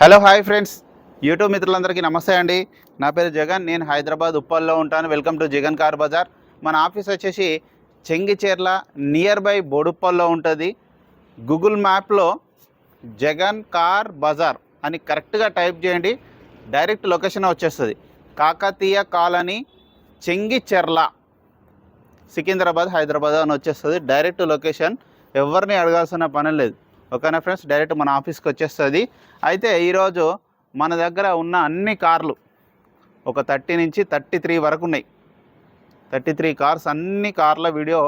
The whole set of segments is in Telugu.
Hello hi friends. యూట్యూబ్ మిత్రులందరికీ నమస్తే అండి. నా పేరు జగన్ నేను హైదరాబాద్ ఉప్పల్లో ఉంటాను. Welcome to Jagan car bazaar. మన ఆఫీస్ వచ్చేసి చెంగిచేర్ల నియర్ బై బోడుప్పల్లో ఉంటుంది. గూగుల్ మ్యాప్లో జగన్ కార్ బజార్ అని కరెక్ట్గా టైప్ చేయండి. డైరెక్ట్ లొకేషన్ వచ్చేస్తుంది. కాకతీయ కాలనీ చెంగిచెర్ల సికింద్రాబాద్ హైదరాబాద్ అని వచ్చేస్తుంది. డైరెక్ట్ లొకేషన్ ఎవరిని అడగాల్సిన పని లేదు. ఓకేనా ఫ్రెండ్స్? డైరెక్ట్ మన ఆఫీస్కి వచ్చేస్తుంది. అయితే ఈరోజు మన దగ్గర ఉన్న అన్ని కార్లు ఒక థర్టీ నుంచి థర్టీ త్రీ వరకు ఉన్నాయి. థర్టీ త్రీ కార్స్ అన్ని కార్ల వీడియో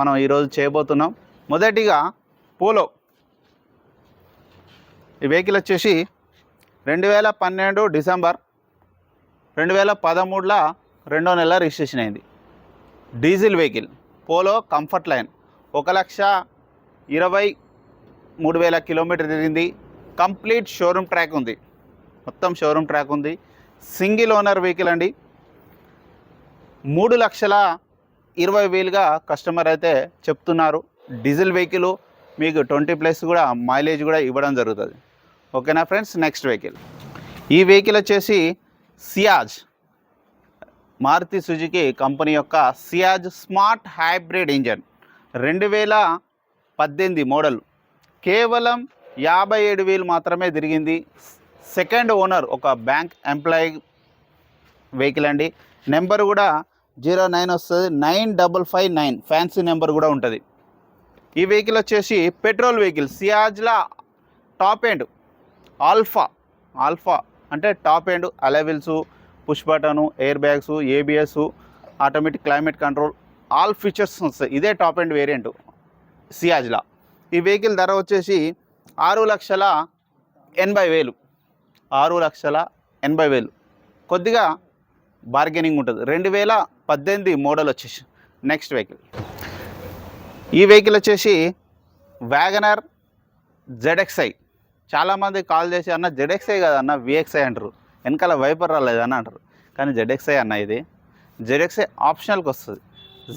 మనం ఈరోజు చేయబోతున్నాం. మొదటిగా పోలో. ఈ వెహికల్ వచ్చేసి రెండు వేల పన్నెండు డిసెంబర్ రెండు వేల పదమూడులో రెండో నెల రిజిస్ట్రేషన్ అయింది. Diesel vehicle Polo comfort line ఒక లక్ష ఇరవై మూడు వేల కిలోమీటర్ తిరిగింది. కంప్లీట్ షోరూమ్ ట్రాక్ ఉంది. మొత్తం షోరూమ్ ట్రాక్ ఉంది. సింగిల్ ఓనర్ వెహికల్ అండి. మూడు లక్షల ఇరవై వేలుగా కస్టమర్ అయితే చెప్తున్నారు. డీజిల్ వెహికల్ మీకు ట్వంటీ ప్లస్ కూడా మైలేజ్ కూడా ఇవ్వడం జరుగుతుంది. ఓకేనా ఫ్రెండ్స్? Next vehicle. ఈ వెహికల్ వచ్చేసి సియాజ్. మారుతి సుజుకి కంపెనీ యొక్క సియాజ్ స్మార్ట్ హైబ్రిడ్ ఇంజన్. రెండు వేల పద్దెనిమిది మోడల్. కేవలం యాభై ఏడు వేలు మాత్రమే తిరిగింది. సెకండ్ ఓనర్ ఒక బ్యాంక్ ఎంప్లాయీ వెహికల్ అండి. నెంబర్ కూడా జీరో నైన్ వస్తుంది. Nine double five nine. Fancy number కూడా ఉంటుంది. ఈ వెహికల్ వచ్చేసి పెట్రోల్ వెహికల్. సియాజ్లా టాప్ ఎండ్. ఆల్ఫా ఆల్ఫా అంటే top end. Alloy wheels push button air bags ABS automatic climate control all features వస్తాయి. ఇదే టాప్ ఎండ్ వేరియంట్. సియాజ్లా. ఈ వెహికల్ ధర వచ్చేసి ఆరు లక్షల ఎనభై వేలు. ఆరు లక్షల ఎనభై వేలు. కొద్దిగా బార్గెనింగ్ ఉంటుంది. రెండు వేల పద్దెనిమిది మోడల్ వచ్చేసి నెక్స్ట్ వెహికల్ ఈ వెహికల్ వచ్చేసి వ్యాగనర్ జెడ్ఎక్స్ఐ చాలామంది కాల్ చేసి అన్న జెడెక్స్ఐ కదన్న విఎక్స్ఐ అంటారు. వెనకాల వైపర్ రాలేదు అని అంటారు. కానీ జెడ్ఎక్స్ఐ అన్న ఇది. జెడెక్స్ఐ ఆప్షనల్కి వస్తుంది.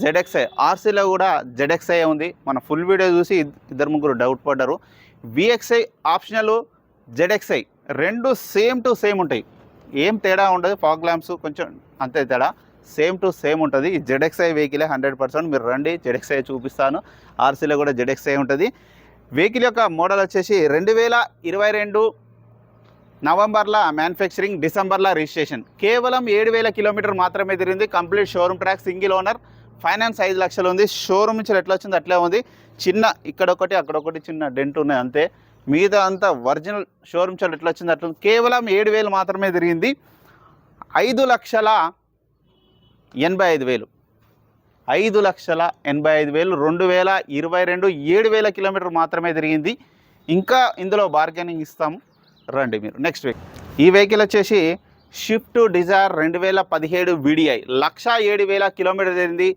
జెడ్ఎక్స్ఐ ఆర్సీలో కూడా జెడ్ఎక్స్ఐ ఉంది. మన ఫుల్ వీడియో చూసి ఇద్దరు ముగ్గురు డౌట్ పడ్డారు. విఎక్స్ఐ ఆప్షనల్ జెడ్ఎక్స్ఐ రెండు సేమ్ టు సేమ్ ఉంటాయి. ఏం తేడా ఉండదు ఫాగ్ ల్యాంప్స్ కొంచెం అంతే తేడా. సేమ్ టు సేమ్ ఉంటుంది. ఈ జెడ్ఎక్స్ఐ వెహికలే హండ్రెడ్ పర్సెంట్ మీరు రండి జెడ్ఎక్స్ఐ చూపిస్తాను. ఆర్సీలో కూడా జెడెక్స్ఐ ఉంటుంది. వెహికల్ యొక్క మోడల్ వచ్చేసి రెండు వేల ఇరవై రెండు నవంబర్లో మ్యానుఫ్యాక్చరింగ్ డిసెంబర్లో రిజిస్ట్రేషన్ కేవలం ఏడు వేల కిలోమీటర్ మాత్రమే తిరిగింది. Complete showroom track single owner finance ఐదు లక్షలు ఉంది. షోరూమ్ నుంచి ఎట్లా వచ్చింది అట్లే ఉంది. చిన్న ఇక్కడ ఒకటి అక్కడ ఒకటి చిన్న డెంట్ ఉన్నాయి అంతే. మిగతా అంతా ఒరిజినల్ షోరూమ్ చాలా ఎట్లా వచ్చింది అట్లా కేవలం ఏడు వేలు మాత్రమే తిరిగింది. ఐదు లక్షల ఎనభై ఐదు వేలు. ఐదు లక్షల ఎనభై ఐదు వేలు. రెండు వేల ఇరవై రెండు ఏడు వేల కిలోమీటర్ మాత్రమే తిరిగింది. ఇంకా ఇందులో బార్గెనింగ్ ఇస్తాము రండి మీరు. నెక్స్ట్ వెహికల్ ఈ వెహికల్ వచ్చేసి షిఫ్ట్ డిజైర్ రెండు వేల పదిహేడు విడిఐ. లక్ష ఏడు వేల కిలోమీటర్ జరిగింది.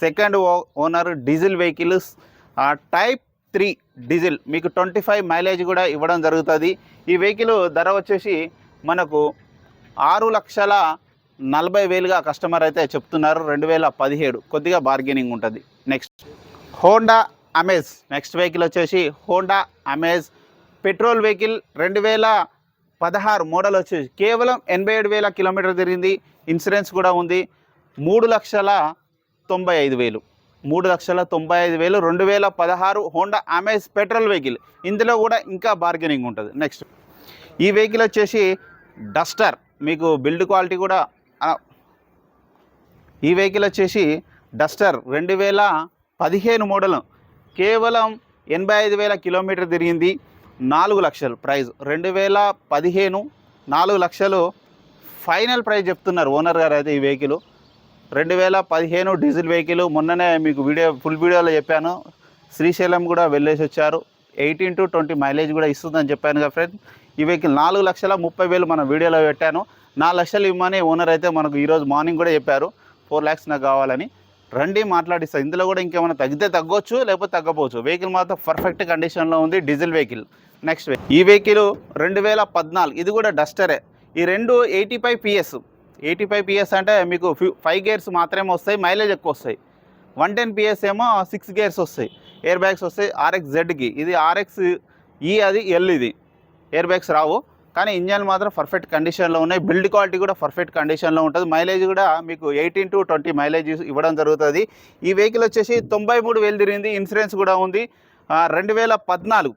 Second owner diesel vehicles type three diesel. మీకు ట్వంటీ ఫైవ్ మైలేజ్ కూడా ఇవ్వడం జరుగుతుంది. ఈ వెహికల్ ధర వచ్చేసి మనకు ఆరు లక్షల నలభై వేలుగా కస్టమర్ అయితే చెప్తున్నారు. రెండు వేల పదిహేడు. కొద్దిగా బార్గెనింగ్ ఉంటుంది. Next. Honda Amaze. Next vehicle వచ్చేసి హోండా అమేజ్. పెట్రోల్ వెహికల్ రెండు వేల పదహారు మోడల్ వచ్చేసి కేవలం ఎనభై ఏడు వేల కిలోమీటర్ తిరిగింది. ఇన్సూరెన్స్ కూడా ఉంది. మూడు లక్షల తొంభై ఐదు వేలు. మూడు లక్షల తొంభై ఐదు వేలు. రెండు వేల పదహారు హోండా అమేజ్ పెట్రోల్ వెహికల్. ఇందులో కూడా ఇంకా బార్గెనింగ్ ఉంటుంది. నెక్స్ట్ ఈ వెహికల్ వచ్చేసి డస్టర్ మీకు బిల్డ్ క్వాలిటీ కూడా ఈ వెహికల్ వచ్చేసి డస్టర్ రెండు వేల పదిహేను మోడల్. కేవలం ఎనభై ఐదు వేల కిలోమీటర్ తిరిగింది. నాలుగు లక్షలు ప్రైజ్. రెండు వేల పదిహేను నాలుగు లక్షలు ఫైనల్ ప్రైస్ చెప్తున్నారు ఓనర్ గారు అయితే ఈ వెహికల్. రెండు వేల పదిహేను డీజిల్ వెహికల్. మొన్ననే మీకు వీడియో ఫుల్ వీడియోలో చెప్పాను. శ్రీశైలం కూడా వెళ్ళేసి వచ్చారు. ఎయిటీన్ టు ట్వంటీ మైలేజ్ కూడా ఇస్తుందని చెప్పాను కదా ఫ్రెండ్ ఈ వెహికల్ నాలుగు లక్షల ముప్పై వేలు మన వీడియోలో పెట్టాను. నాలుగు లక్షలు ఇవ్వమని ఓనర్ అయితే మనకు ఈరోజు మార్నింగ్ కూడా చెప్పారు. ఫోర్ ల్యాక్స్ నాకు కావాలని. రండి మాట్లాడిస్తాను ఇందులో కూడా ఇంకేమైనా తగ్గితే తగ్గొచ్చు లేకపోతే తగ్గపోవచ్చు. వెహికల్ మాత్రం పర్ఫెక్ట్ కండిషన్లో ఉంది. Diesel vehicle. నెక్స్ట్ ఈ వెహికల్ రెండు వేల పద్నాలుగు. ఇది కూడా డస్టరే ఈ రెండు eighty five PS eighty five PS అంటే మీకు ఫైవ్ గేర్స్ మాత్రమే వస్తాయి మైలేజ్ ఎక్కువ వస్తాయి. వన్ టెన్ పిఎస్ ఏమో సిక్స్ గేర్స్ వస్తాయి. ఎయిర్ బ్యాగ్స్ వస్తాయి ఆర్ఎక్స్ జెడ్కి ఇది ఆర్ఎక్స్ ఈ అది ఎల్ ఇది. ఎయిర్ బ్యాగ్స్ రావు. కానీ ఇంజన్ మాత్రం పర్ఫెక్ట్ కండిషన్లో ఉన్నాయి. బిల్డ్ క్వాలిటీ కూడా పర్ఫెక్ట్ కండిషన్లో ఉంటుంది. మైలేజ్ కూడా మీకు ఎయిటీన్ టు ట్వంటీ మైలేజ్ ఇవ్వడం జరుగుతుంది. ఈ వెహికల్ వచ్చేసి తొంభై మూడు వేలు తిరిగింది. ఇన్సూరెన్స్ కూడా ఉంది. రెండు వేల పద్నాలుగు.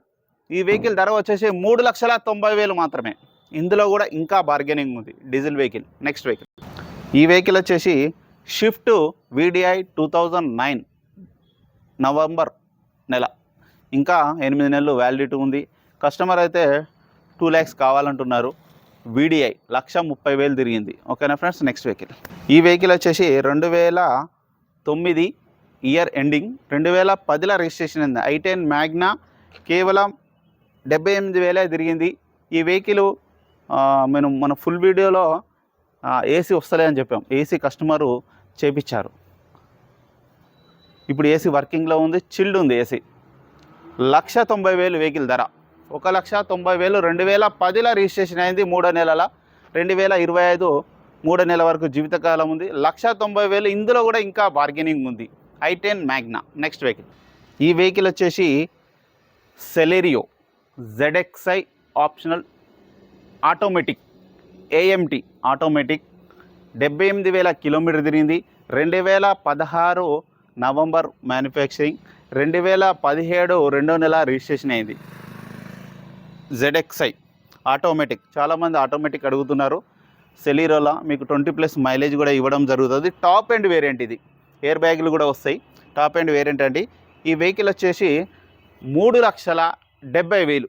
ఈ వెహికల్ ధర వచ్చేసి మూడు లక్షల తొంభై వేలు మాత్రమే. ఇందులో కూడా ఇంకా బార్గెనింగ్ ఉంది. డీజిల్ వెహికల్ నెక్స్ట్ వెహికల్ ఈ వెహికల్ వచ్చేసి Swift VDI two thousand nine November నెల. ఇంకా ఎనిమిది నెలలు వ్యాలిడిటీ ఉంది. కస్టమర్ అయితే టూ ల్యాక్స్ కావాలంటున్నారు. వీడిఐ లక్ష ముప్పై వేలు తిరిగింది. ఓకేనా ఫ్రెండ్స్ నెక్స్ట్ వెహికల్ ఈ వెహికల్ వచ్చేసి రెండు వేల తొమ్మిది ఇయర్ ఎండింగ్ రెండు వేల పదిలో రిజిస్ట్రేషన్ అయింది. ఐ టెన్ మ్యాగ్నా కేవలం డెబ్బై ఎనిమిది వేలే తిరిగింది. ఈ వెహికల్ మనం మన ఫుల్ వీడియోలో ఏసీ వస్తలే అని చెప్పాం. ఏసీ కస్టమరు చేపించారు. ఇప్పుడు ఏసీ వర్కింగ్లో ఉంది చిల్డ్ ఉంది ఏసీ. లక్ష తొంభై వేలు వెహికల్ ధర. ఒక లక్ష తొంభై వేలు రెండు వేల పదిలో రిజిస్ట్రేషన్ అయింది మూడో నెలల. రెండు వేల ఇరవై ఐదు మూడో నెల వరకు జీవితకాలం ఉంది. లక్ష తొంభై వేలు ఇందులో కూడా ఇంకా బార్గెనింగ్ ఉంది. I ten Magna next vehicle ఈ వెహికల్ వచ్చేసి Celerio ZXI optional automatic AMT automatic డెబ్బై ఎనిమిది వేల కిలోమీటర్ తిరిగింది. రెండు వేల పదహారు నవంబర్ మ్యానుఫ్యాక్చరింగ్ రెండు వేల పదిహేడు రెండో నెల రిజిస్ట్రేషన్ అయింది. జెడ్ఎక్స్ఐ ఆటోమేటిక్ చాలామంది ఆటోమేటిక్ అడుగుతున్నారు. సెలీరోలా మీకు ట్వంటీ ప్లస్ మైలేజ్ కూడా ఇవ్వడం జరుగుతుంది. టాప్ అండ్ వేరియంట్ ఇది. ఎయిర్ బ్యాగులు కూడా వస్తాయి. టాప్ అండ్ వేరియంట్ అండి. ఈ వెహికల్ వచ్చేసి మూడు లక్షల డెబ్బై వేలు.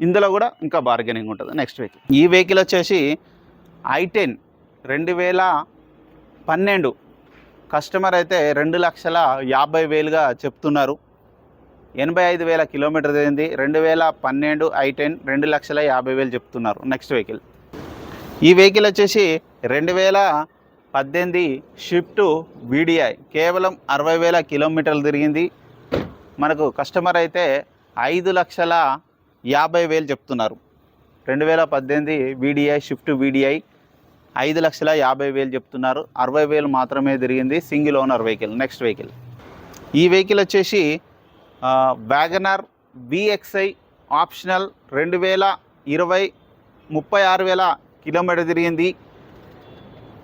ఇందులో కూడా ఇంకా బార్గెనింగ్ ఉంటుంది. నెక్స్ట్ వెహికల్ ఈ వెహికల్ వచ్చేసి ఐ టెన్ రెండు వేల పన్నెండు. కస్టమర్ అయితే రెండు లక్షల యాభై వేలుగా చెప్తున్నారు. ఎనభై ఐదు వేల కిలోమీటర్ తిరిగింది రెండు వేల పన్నెండు ఐ టెన్ రెండు లక్షల యాభై వేలు చెప్తున్నారు. నెక్స్ట్ వెహికల్ ఈ వెహికల్ వచ్చేసి రెండు వేల పద్దెనిమిది షిఫ్ట్ వీడిఐ. కేవలం అరవై వేల కిలోమీటర్లు తిరిగింది. మనకు కస్టమర్ అయితే ఐదు లక్షల యాభై వేలు చెప్తున్నారు. రెండు వేల పద్దెనిమిది వీడిఐ షిఫ్ట్ వీడిఐ ఐదు లక్షల యాభై వేలు చెప్తున్నారు. అరవై వేలు మాత్రమే తిరిగింది single owner vehicle next vehicle. ఈ వెహికల్ వచ్చేసి వ్యాగనర్ విఎక్స్ఐ ఆప్షనల్ రెండు వేల ఇరవై ముప్పై ఆరు వేల కిలోమీటర్ తిరిగింది.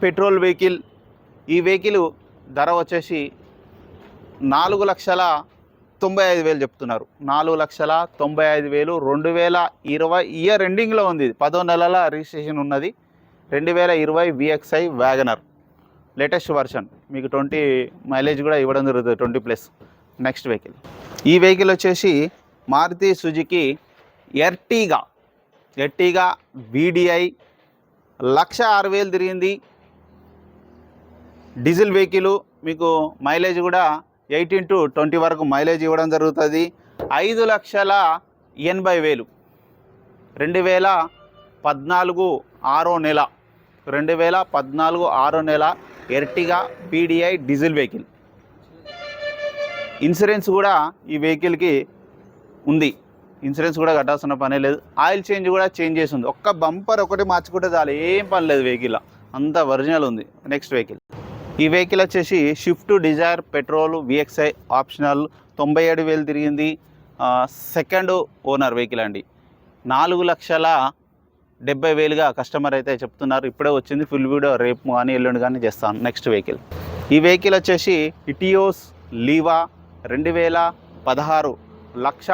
పెట్రోల్ వెహికల్ ఈ వెహికల్ ధర వచ్చేసి నాలుగు లక్షల తొంభై ఐదు వేలు చెప్తున్నారు. నాలుగు లక్షల తొంభై ఐదు వేలు రెండు వేల ఇరవై ఇయర్ ఎండింగ్లో ఉంది. ఇది. పదో నెలల రిజిస్ట్రేషన్ ఉన్నది. రెండు వేల ఇరవై విఎక్స్ఐ వ్యాగనర్. Latest version. మీకు ట్వంటీ మైలేజ్ కూడా ఇవ్వడం జరుగుతుంది. Twenty plus. Next vehicle. ఈ వెహికల్ వచ్చేసి Maruti Suzuki Ertiga. Ertiga VDI lakh ఆరు వేలు తిరిగింది. డీజిల్ వెహికల్ మీకు మైలేజ్ కూడా ఎయిటీన్ టు ట్వంటీ వరకు మైలేజ్ ఇవ్వడం జరుగుతుంది. ఐదు లక్షల ఎనభై వేలు. రెండు వేల పద్నాలుగు ఆరో నెల. రెండు వేల పద్నాలుగు ఆరో నెల Ertiga VDI diesel vehicle. Insurance కూడా ఈ వెహికల్కి ఉంది. ఇన్సూరెన్స్ కూడా కట్టాల్సిన పనే లేదు. ఆయిల్ చేంజ్ కూడా చేంజ్ చేసి ఉంది ఒక్క బంపర్ ఒకటి మార్చుకుంటే చాలు ఏం పని లేదు వెహికల్. అంత ఒరిజినల్ ఉంది. Next vehicle. ఈ వెహికల్ వచ్చేసి Swift Dzire petrol VXI optional తొంభై ఏడు వేలు తిరిగింది. సెకండ్ ఓనర్ వెహికల్ అండి. నాలుగు లక్షల డెబ్బై వేలుగా కస్టమర్ అయితే చెప్తున్నారు. ఇప్పుడే వచ్చింది. ఫుల్ వీడియో రేపు కానీ ఎల్లుండి కానీ చేస్తాను. నెక్స్ట్ వెహికల్ ఈ వెహికల్ వచ్చేసి ఇటియోస్ లీవా రెండు వేల పదహారు లక్ష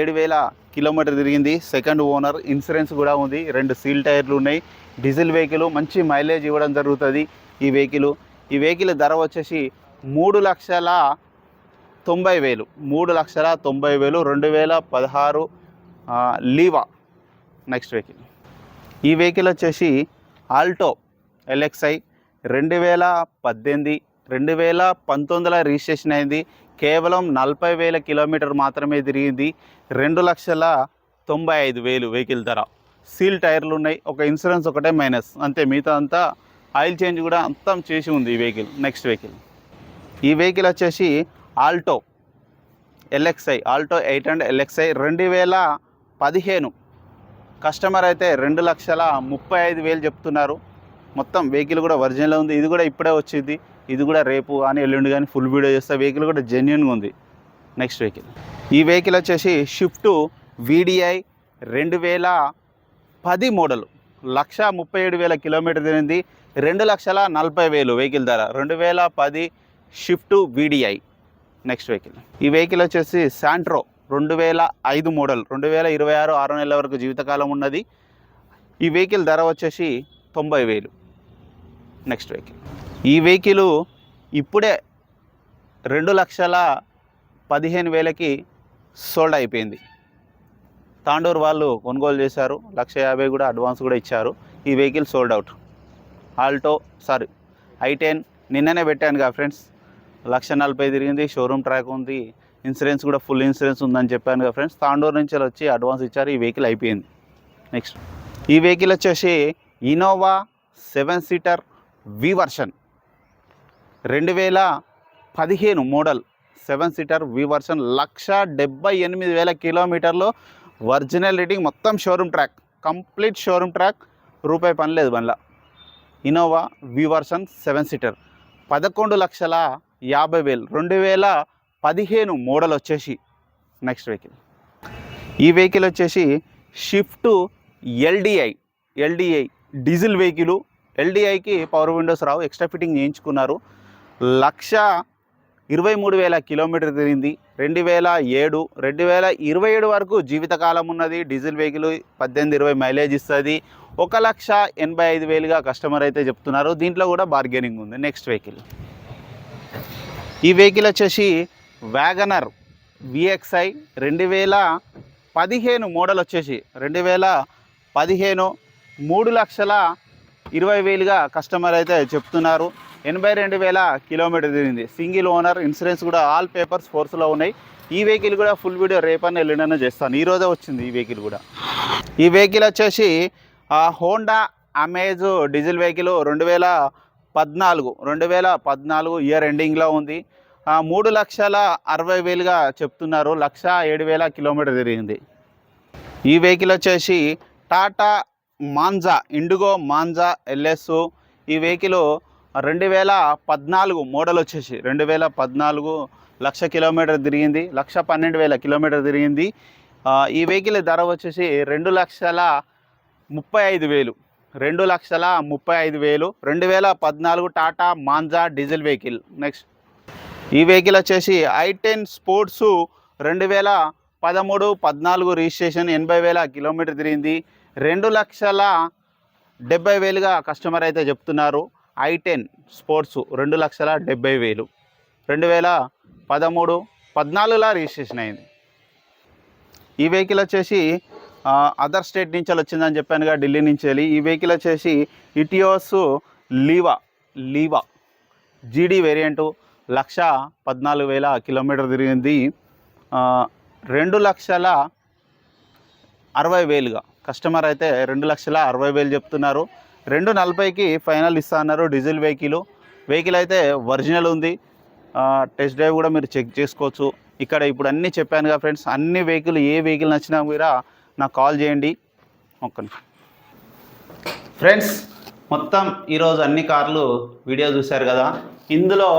ఏడు వేల కిలోమీటర్ తిరిగింది. సెకండ్ ఓనర్ ఇన్సూరెన్స్ కూడా ఉంది. రెండు సీల్ టైర్లు ఉన్నాయి. డీజిల్ వెహికల్ మంచి మైలేజ్ ఇవ్వడం జరుగుతుంది ఈ వెహికల్ ఈ వెహికల్ ధర వచ్చేసి మూడు లక్షల తొంభై వేలు. మూడు లక్షల తొంభై వేలు రెండు వేల పదహారు లీవా నెక్స్ట్ వెహికల్. ఈ వెహికల్ వచ్చేసి ఆల్టో ఎల్ఎక్స్ఐ రెండు వేల పద్దెనిమిది రెండు వేల పంతొమ్మిదిలో రిజిస్ట్రేషన్ అయింది. కేవలం నలభై వేల కిలోమీటర్ మాత్రమే తిరిగింది. రెండు లక్షల తొంభై ఐదు వేలు వెహికల్ ధర. సీల్ టైర్లు ఉన్నాయి. ఒక ఇన్సూరెన్స్ ఒకటే మైనస్. అంతే మిగతా అంతా ఆయిల్ చేంజ్ కూడా అంతం చేసి ఉంది ఈ వెహికల్ నెక్స్ట్ వెహికల్. ఈ వెహికల్ వచ్చేసి Alto LXI Alto eight and LXI రెండు వేల పదిహేను. కస్టమర్ అయితే రెండు లక్షల ముప్పై ఐదు వేలు చెప్తున్నారు. మొత్తం వెహికల్ కూడా ఒరిజినల్ ఉంది. ఇది కూడా ఇప్పుడే వచ్చింది. ఇది కూడా రేపు కానీ ఎల్లుండి కానీ ఫుల్ వీడియో చేస్తే వెహికల్ కూడా జెన్యున్గా ఉంది. నెక్స్ట్ వెహికల్ ఈ వెహికల్ వచ్చేసి షిఫ్ట్ వీడిఐ రెండు వేల పది మోడల్. లక్ష ముప్పై ఏడు వేల కిలోమీటర్ తిరిగింది. రెండు లక్షల నలభై వేలు వెహికల్ ధర. రెండు వేల పది షిఫ్ట్ వీడిఐ. Next vehicle. ఈ వెహికల్ వచ్చేసి శాంట్రో రెండు వేల ఐదు మోడల్. రెండు వేల ఇరవై ఆరు ఆరు నెలల వరకు జీవితకాలం ఉన్నది. ఈ వెహికల్ ధర వచ్చేసి తొంభై వేలు. Next vehicle. ఈ వెహికల్ ఇప్పుడే రెండు లక్షల పదిహేను వేలకి సోల్డ్ అయిపోయింది. తాండూరు వాళ్ళు కొనుగోలు చేశారు. లక్ష యాభై కూడా అడ్వాన్స్ కూడా ఇచ్చారు. ఈ vehicle sold out. Alto sorry I ten నిన్ననే పెట్టాను కదా ఫ్రెండ్స్. లక్ష నలభై తిరిగింది షోరూమ్ ట్రాక్ ఉంది ఇన్సూరెన్స్ కూడా ఫుల్ ఇన్సూరెన్స్ ఉందని చెప్పాను కదా ఫ్రెండ్స్. తాండూరు నుంచి వచ్చి అడ్వాన్స్ ఇచ్చారు ఈ వెహికల్ అయిపోయింది. నెక్స్ట్ ఈ వెహికల్ వచ్చేసి Innova seven seater V version. రెండు వేల పదిహేను model seven seater V version lakh డెబ్బై ఎనిమిది వేల కిలోమీటర్లు ఒరిజినల్ రేటింగ్ మొత్తం showroom track. Complete showroom track రూపాయి పని లేదు బండ్లా. Innova V version seven seater. పదకొండు లక్షల యాభై వేలు. రెండు వేల పదిహేను మోడల్ వచ్చేసి నెక్స్ట్ వెహికల్ ఈ వెహికల్ వచ్చేసి Swift LDI LDI diesel vehicle ఎల్డిఐకి power windows రావు. ఎక్స్ట్రా ఫిట్టింగ్ చేయించుకున్నారు. లక్ష ఇరవై మూడు వేల కిలోమీటర్ తిరిగింది రెండు వేల ఏడు రెండు వేల ఇరవై ఏడు వరకు జీవితకాలం ఉన్నది. డీజిల్ వెహికల్ పద్దెనిమిది ఇరవై మైలేజ్ ఇస్తుంది. ఒక లక్ష ఎనభై ఐదు వేలుగా కస్టమర్ అయితే చెప్తున్నారు. దీంట్లో కూడా బార్గెనింగ్ ఉంది. Next vehicle. ఈ వెహికల్ వచ్చేసి వ్యాగనర్ విఎక్స్ఐ రెండు వేల పదిహేను మోడల్ వచ్చేసి రెండు వేల పదిహేను మూడు లక్షల ఇరవై వేలుగా కస్టమర్ అయితే చెప్తున్నారు. ఎనభై రెండు వేల కిలోమీటర్ తిరిగింది. సింగిల్ ఓనర్ ఇన్సూరెన్స్ కూడా ఆల్ పేపర్స్ ఫోర్స్లో ఉన్నాయి. ఈ వెహికల్ కూడా ఫుల్ వీడియో రేపన్న ఎల్లుండన చేస్తాను. ఈరోజే వచ్చింది ఈ వెహికల్ కూడా. ఈ వెహికల్ వచ్చేసి హోండా అమేజ్ డీజిల్ వెహికల్ రెండు వేల పద్నాలుగు రెండు వేల పద్నాలుగు ఇయర్ ఎండింగ్లో ఉంది. మూడు లక్షల అరవై వేలుగా చెప్తున్నారు. లక్ష ఏడు వేల కిలోమీటర్ తిరిగింది. ఈ వెహికల్ వచ్చేసి Tata Manza Indigo Manza LS ఈ వెహికల్ రెండు వేల పద్నాలుగు మోడల్ వచ్చేసి రెండు వేల పద్నాలుగు లక్ష కిలోమీటర్ తిరిగింది లక్ష పన్నెండు వేల కిలోమీటర్ తిరిగింది. ఈ వెహికల్ ధర వచ్చేసి రెండు లక్షల ముప్పై ఐదు వేలు రెండు లక్షల ముప్పై ఐదు వేలు రెండు వేల పద్నాలుగు Tata Manza diesel vehicle. Next ఈ వెహికల్ వచ్చేసి ఐ టెన్ స్పోర్ట్స్ రెండు వేల పదమూడు పద్నాలుగు రిజిస్ట్రేషన్ ఎనభై వేల కిలోమీటర్ తిరిగింది. రెండు లక్షల డెబ్బై వేలుగా కస్టమర్ అయితే చెప్తున్నారు. ఐ టెన్ స్పోర్ట్స్ రెండు లక్షల డెబ్బై వేలు. రెండు వేల పదమూడు పద్నాలుగులా రిజిస్ట్రేషన్ అయింది. ఈ వెహికల్ వచ్చేసి అదర్ స్టేట్ నుంచి వచ్చిందని చెప్పానుగా ఢిల్లీ నుంచి వెళ్ళి. ఈ వెహికల్ వచ్చేసి ఇటియోస్ లీవా లీవా జీడీ వేరియంటు లక్ష పద్నాలుగు వేల కిలోమీటర్ తిరిగింది. రెండు లక్షల అరవై వేలుగా. కస్టమర్ అయితే రెండు లక్షల అరవై వేలు చెప్తున్నారు. రెండు నలభైకి ఫైనల్ ఇస్తా అన్నారు డీజిల్ వెహికల్. వెహికల్ అయితే ఒరిజినల్ ఉంది. టెస్ట్ డ్రైవ్ కూడా మీరు చెక్ చేసుకోవచ్చు. ఇక్కడ ఇప్పుడు అన్నీ చెప్పాను కదా ఫ్రెండ్స్ అన్ని వెహికల్ ఏ వెహికల్ నచ్చినా కూడా నాకు కాల్ చేయండి. ఒక్క ఫ్రెండ్స్ మొత్తం ఈరోజు అన్ని కార్లు వీడియో చూశారు కదా. ఇందులో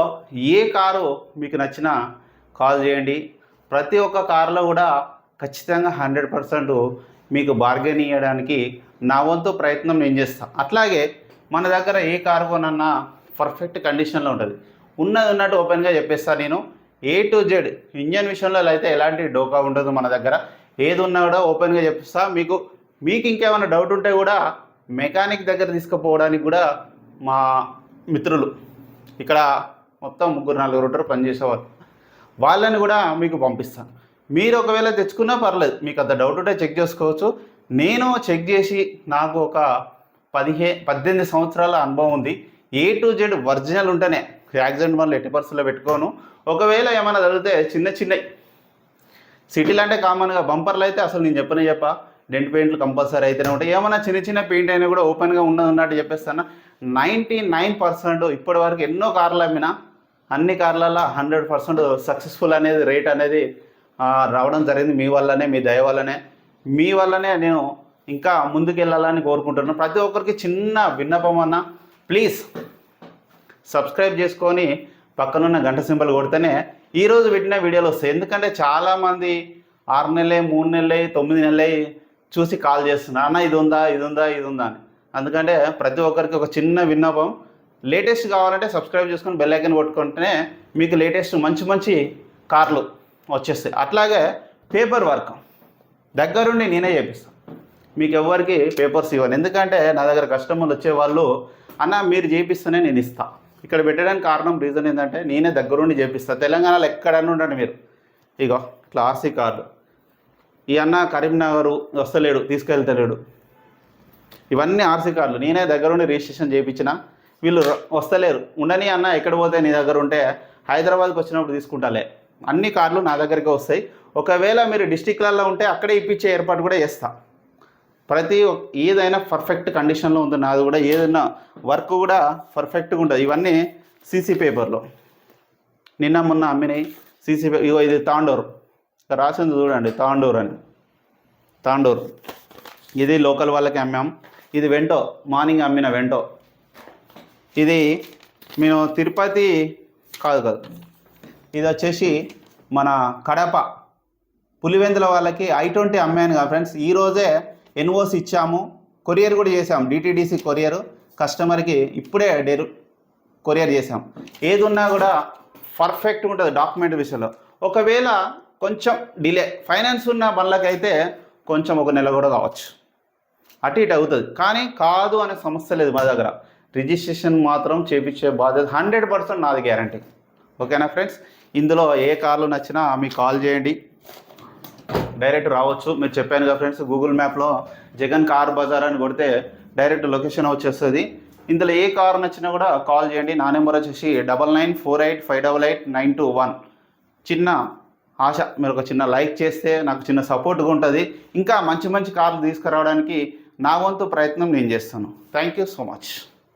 ఏ కారు మీకు నచ్చినా కాల్ చేయండి. ప్రతి ఒక్క కారులో కూడా ఖచ్చితంగా హండ్రెడ్ పర్సెంట్ మీకు బార్గెన్ ఇవ్వడానికి నా వంతు ప్రయత్నం నేను చేస్తాను అట్లాగే మన దగ్గర ఏ కార్బన్ కొనన్నా పర్ఫెక్ట్ కండిషన్లో ఉంటుంది. ఉన్నది ఉన్నట్టు ఓపెన్గా చెప్పేస్తాను నేను. ఏ టు జెడ్ ఇంజన్ విషయంలో అయితే ఎలాంటి డోకా ఉండదు మన దగ్గర. ఏది ఉన్నా కూడా ఓపెన్గా చెప్పిస్తా. మీకు మీకు ఇంకేమైనా డౌట్ ఉంటే కూడా మెకానిక్ దగ్గర తీసుకుపోవడానికి కూడా మా మిత్రులు ఇక్కడ మొత్తం ముగ్గురు నలుగురు ఉంటారు పనిచేసేవారు వాళ్ళని కూడా మీకు పంపిస్తాను. మీరు ఒకవేళ తెచ్చుకున్నా పర్లేదు. మీకు అంత డౌట్ ఉంటే చెక్ చేసుకోవచ్చు. నేను చెక్ చేసి నాకు ఒక పదిహే పద్దెనిమిది సంవత్సరాల అనుభవం ఉంది. ఏ టు జెడ్ ఒరిజినల్ ఉంటేనే యాక్సిడెంట్ వల్ల ఎట్టి పర్సులో పెట్టుకోను. ఒకవేళ ఏమైనా జరిగితే చిన్న చిన్నవి సిటీలు అంటే కామన్గా బంపర్లు అయితే అసలు నేను చెప్పనే చెప్పా. డెంట్ పెయింట్లు కంపల్సరీ అయితేనే ఉంటాయి. ఏమైనా చిన్న చిన్న పెయింట్ అయినా కూడా ఓపెన్గా ఉన్నది ఉన్నట్టు చెప్పేస్తాను? నైంటీ నైన్ పర్సెంట్ ఇప్పటి వరకు ఎన్నో కార్లు అమ్మినా అన్ని కార్లలో హండ్రెడ్ పర్సెంట్ సక్సెస్ఫుల్ అనేది రేట్ అనేది రావడం జరిగింది మీ వల్లనే మీ దయ వల్లనే. మీ వల్లనే నేను ఇంకా ముందుకెళ్ళాలని కోరుకుంటున్నాను ప్రతి ఒక్కరికి చిన్న విన్నపం అన్న ప్లీజ్ సబ్స్క్రైబ్ చేసుకొని పక్కనున్న గంట సింబల్ కొడితేనే ఈరోజు పెట్టిన వీడియోలు వస్తాయి. ఎందుకంటే చాలామంది ఆరు నెలలే మూడు నెలలే తొమ్మిది నెలలే చూసి కాల్ చేస్తున్నా అన్న ఇది ఉందా? ఇది ఉందా? ఇది ఉందా? అని. అందుకంటే ప్రతి ఒక్కరికి ఒక చిన్న విన్నపం. లేటెస్ట్ కావాలంటే సబ్స్క్రైబ్ చేసుకొని బెల్ ఐకన్ కొట్టుకుంటేనే మీకు లేటెస్ట్ మంచి మంచి కార్లు వచ్చేస్తాయి. అట్లాగే పేపర్ వర్క్. దగ్గరుండి నేనే చేపిస్తాను మీకు ఎవరికి పేపర్స్ ఇవ్వను. ఎందుకంటే నా దగ్గర కస్టమర్లు వచ్చేవాళ్ళు అన్న మీరు చేపిస్తేనే నేను ఇస్తాను ఇక్కడ పెట్టడానికి కారణం రీజన్ ఏంటంటే నేనే దగ్గరుండి చేపిస్తాను తెలంగాణలో ఎక్కడన్నా ఉండండి మీరు. ఇగో క్లాసిక్ కార్లు ఈ అన్న కరీంనగర్ వస్తలేడు తీసుకెళ్తలేడు. ఇవన్నీ ఆర్సీ కార్లు నేనే దగ్గరుండి రిజిస్ట్రేషన్ చేయించిన వీళ్ళు వస్తలేరు. ఉండని అన్న ఎక్కడ పోతే నీ దగ్గర ఉంటే హైదరాబాద్కి వచ్చినప్పుడు తీసుకుంటాలే. అన్ని కార్లు నా దగ్గరికి వస్తాయి. ఒకవేళ మీరు డిస్టిక్లలో ఉంటే అక్కడే ఇప్పించే ఏర్పాటు కూడా చేస్తా. ప్రతి ఏదైనా పర్ఫెక్ట్ కండిషన్లో ఉంది నాది కూడా ఏదైనా వర్క్ కూడా పర్ఫెక్ట్గా ఉంటుంది. ఇవన్నీ సీసీ పేపర్లో. నిన్న మొన్న అమ్మినాయి సీసీ పేపర్ ఇగో ఇది తాండూరు. రాసింది చూడండి తాండూరు అని. తాండూరు. ఇది లోకల్ వాళ్ళకి అమ్మాం. ఇది వెంటో మార్నింగ్ అమ్మిన వెంటో. ఇది మేము తిరుపతి కాదు కాదు. ఇది వచ్చేసి మన కడప. పులివెందుల వాళ్ళకి ఐ ట్వంటీ అమ్మాను కదా ఫ్రెండ్స్. ఈరోజే ఎన్ఓసి ఇచ్చాము. కొరియర్ కూడా చేసాం. DTDC courier. కస్టమర్కి ఇప్పుడే డెరు కొరియర్ చేసాం. ఏది ఉన్నా కూడా పర్ఫెక్ట్గా ఉంటుంది డాక్యుమెంట్ విషయంలో. ఒకవేళ కొంచెం డిలే ఫైనాన్స్ ఉన్న బండ్లకైతే కొంచెం ఒక నెల కూడా కావచ్చు. అటు ఇటు అవుతుంది. కానీ కాదు అనే సమస్య లేదు మా దగ్గర. రిజిస్ట్రేషన్ మాత్రం చేపించే బాధ్యత హండ్రెడ్ పర్సెంట్ నాది గ్యారంటీ. ఓకేనా ఫ్రెండ్స్? ఇందులో ఏ కార్లు నచ్చినా మీకు కాల్ చేయండి. డైరెక్ట్ రావచ్చు. మీరు చెప్పాను కదా ఫ్రెండ్స్ గూగుల్ మ్యాప్లో జగన్ కార్ బజార్ అని కొడితే డైరెక్ట్ లొకేషన్ వచ్చేస్తుంది. ఇందులో ఏ కార్ నచ్చినా కూడా కాల్ చేయండి. నా నెంబర్ వచ్చేసి double nine four eight five double eight nine two one. చిన్న ఆశ మీరు ఒక చిన్న లైక్ చేస్తే నాకు చిన్న సపోర్ట్గా ఉంటుంది. ఇంకా మంచి మంచి కార్లు తీసుకురావడానికి నా వంతు ప్రయత్నం నేను చేస్తాను. Thank you so much